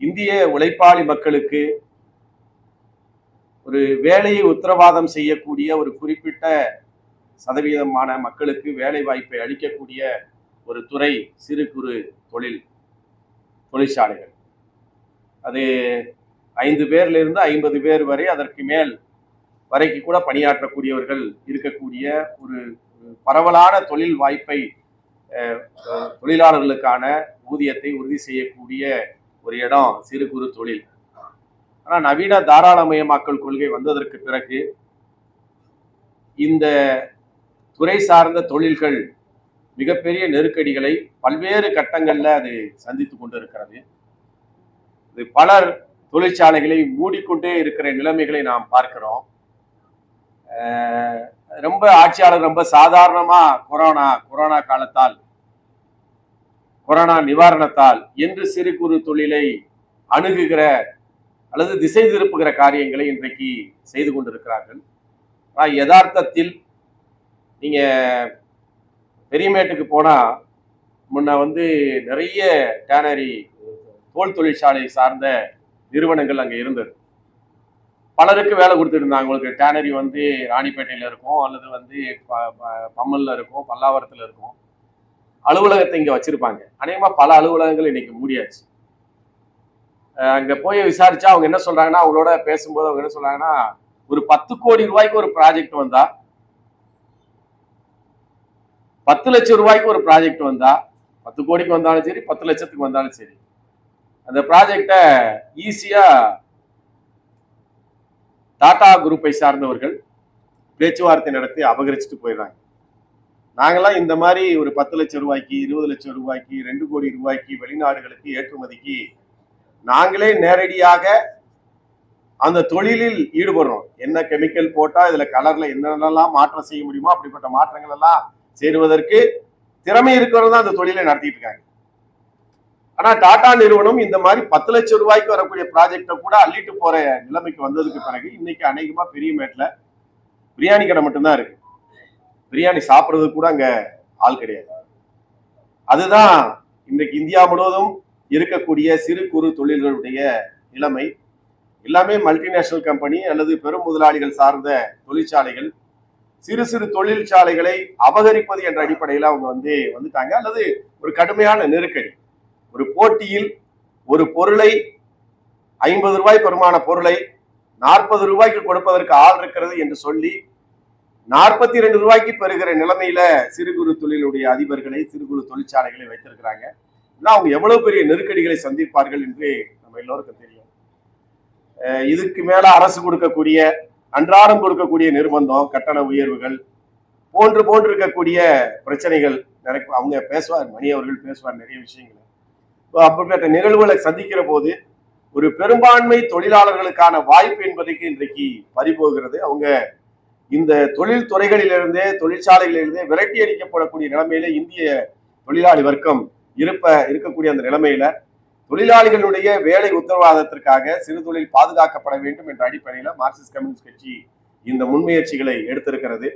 இந்திய உழைப்பாளி மக்களுக்கு ஒரு வேலையை உத்தரவாதம் செய்யக்கூடிய ஒரு குறிப்பிட்ட சதவீதமான மக்களுக்கு வேலை வாய்ப்பை அளிக்கக்கூடிய ஒரு துறை சிறு குறு தொழில் தொழிற்சாலைகள். அது ஐந்து பேர்லேருந்து ஐம்பது பேர் வரை அதற்கு மேல் வரைக்கு கூட பணியாற்றக்கூடியவர்கள் இருக்கக்கூடிய ஒரு பரவலான தொழில் வாய்ப்பை தொழிலாளர்களுக்கான ஊதியத்தை உறுதி செய்யக்கூடிய ஒரு இடம் சிறு குறு தொழில். ஆனால் நவீன தாராளமயமாக்கல் கொள்கை வந்ததற்கு பிறகு இந்த துறை சார்ந்த தொழில்கள் மிகப்பெரிய நெருக்கடிகளை பல்வேறு கட்டங்களில் அது சந்தித்து கொண்டிருக்கிறது. இது பலர் தொழிற்சாலைகளை மூடிக்கொண்டே இருக்கிற நிலைமைகளை நாம் பார்க்கிறோம். ரொம்ப ஆட்சியாளர் ரொம்ப சாதாரணமாக கொரோனா கொரோனா காலத்தால் கொரோனா நிவாரணத்தால் என்று சிறு குறு தொழிலை அணுகுகிற அல்லது திசை திருப்புகிற காரியங்களை இன்றைக்கு செய்து கொண்டிருக்கிறார்கள். ஆனால் யதார்த்தத்தில் நீங்கள் பெரியமேட்டுக்கு போனால் முன்ன வந்து நிறைய டேனரி தோல் தொழிற்சாலை சார்ந்த நிறுவனங்கள் அங்கே இருந்தது. பலருக்கு வேலை கொடுத்துட்டு உங்களுக்கு டேனரி வந்து ராணிப்பேட்டையில் இருக்கும் அல்லது வந்து ப- பம்மலில் இருக்கும் பல்லாவரத்தில் இருக்கும். அலுவலகத்தை இங்கே வச்சிருப்பாங்க. அநேகமாக பல அலுவலகங்கள் இன்னைக்கு மூடியாச்சு. அங்கே போய் விசாரிச்சா அவங்க என்ன சொல்றாங்கன்னா அவங்களோட பேசும்போது அவங்க என்ன சொல்றாங்கன்னா ஒரு பத்து கோடி ரூபாய்க்கு ஒரு ப்ராஜெக்ட் வந்தா பத்து லட்சம் ரூபாய்க்கு ஒரு ப்ராஜெக்ட் வந்தா பத்து கோடிக்கு வந்தாலும் சரி பத்து லட்சத்துக்கு வந்தாலும் சரி அந்த ப்ராஜெக்டை ஈஸியா டாடா குரூப்பை சார்ந்தவர்கள் பேச்சுவார்த்தை நடத்தி அபகரிச்சுட்டு போயிடுறாங்க. நாங்கெல்லாம் இந்த மாதிரி ஒரு பத்து லட்சம் ரூபாய்க்கு இருபது லட்சம் ரூபாய்க்கு ரெண்டு கோடி ரூபாய்க்கு வெளிநாடுகளுக்கு ஏற்றுமதிக்கு நாங்களே நேரடியாக அந்த தொழிலில் ஈடுபடுறோம். என்ன கெமிக்கல் போட்டால் இதில் கலரில் என்னென்னலாம் மாற்றம் செய்ய முடியுமோ அப்படிப்பட்ட மாற்றங்கள் எல்லாம் சேருவதற்கு திறமை இருக்கிறவங்க தான் அந்த தொழிலை நடத்திட்டு இருக்காங்க. ஆனால் டாடா நிறுவனம் இந்த மாதிரி பத்து லட்சம் ரூபாய்க்கு வரக்கூடிய ப்ராஜெக்டை கூட அள்ளிட்டு போகிற நிலைமைக்கு வந்ததுக்கு பிறகு இன்னைக்கு அநேகமாக பெரிய மேட்டில் பிரியாணி கடை மட்டும்தான் இருக்குது பிரியாணி சாப்பிட்றதுக்கு கூட அங்க ஆள் கிடையாது. அதுதான் இன்றைக்கு இந்தியா முழுவதும் இருக்கக்கூடிய சிறு குறு தொழில்களுடைய நிலைமை. எல்லாமே மல்டிநேஷனல் கம்பெனி அல்லது பெரும் முதலாளிகள் சார்ந்த தொழிற்சாலைகள். சிறு சிறு தொழிற்சாலைகளை அபகரிப்பது என்ற அடிப்படையில் அவங்க வந்து வந்துட்டாங்க. அல்லது ஒரு கடுமையான நெருக்கடி. ஒரு போட்டியில் ஒரு பொருளை ஐம்பது ரூபாய் பெருமான பொருளை நாற்பது ரூபாய்க்கு கொடுப்பதற்கு ஆள் இருக்கிறது என்று சொல்லி நாற்பத்தி ரெண்டு ரூபாய்க்கு பெறுகிற நிலைமையில சிறு குறு தொழிலுடைய அதிபர்களை சிறு குறு தொழிற்சாலைகளை வைத்திருக்கிறாங்க. அவங்க எவ்வளவு பெரிய நெருக்கடிகளை சந்திப்பார்கள் என்று நம்ம எல்லோருக்கும் தெரியும். இதுக்கு மேல அரசு கொடுக்கக்கூடிய அன்றாடம் கொடுக்கக்கூடிய நிர்பந்தம் கட்டண உயர்வுகள் போன்று போன்று இருக்கக்கூடிய பிரச்சனைகள் நிறைய அவங்க பேசுவார் மணி அவர்கள் பேசுவார் நிறைய விஷயங்கள். இப்போ அப்படிப்பட்ட நிகழ்வுகளை சந்திக்கிற போது ஒரு பெரும்பான்மை தொழிலாளர்களுக்கான வாய்ப்பு என்பதற்கு இன்றைக்கு பறிபோகிறது. அவங்க இந்த தொழில் துறைகளிலிருந்தே தொழிற்சாலைகளிலிருந்தே விரட்டி அடிக்கப்படக்கூடிய நிலைமையில இந்திய தொழிலாளி வர்க்கம் இருப்ப இருக்கக்கூடிய அந்த நிலைமையில தொழிலாளிகளுடைய வேலை உத்தரவாதத்திற்காக சிறு தொழில் பாதுகாக்கப்பட வேண்டும் என்ற அடிப்படையில மார்க்சிஸ்ட் கம்யூனிஸ்ட் கட்சி இந்த முன்முயற்சிகளை எடுத்திருக்கிறது.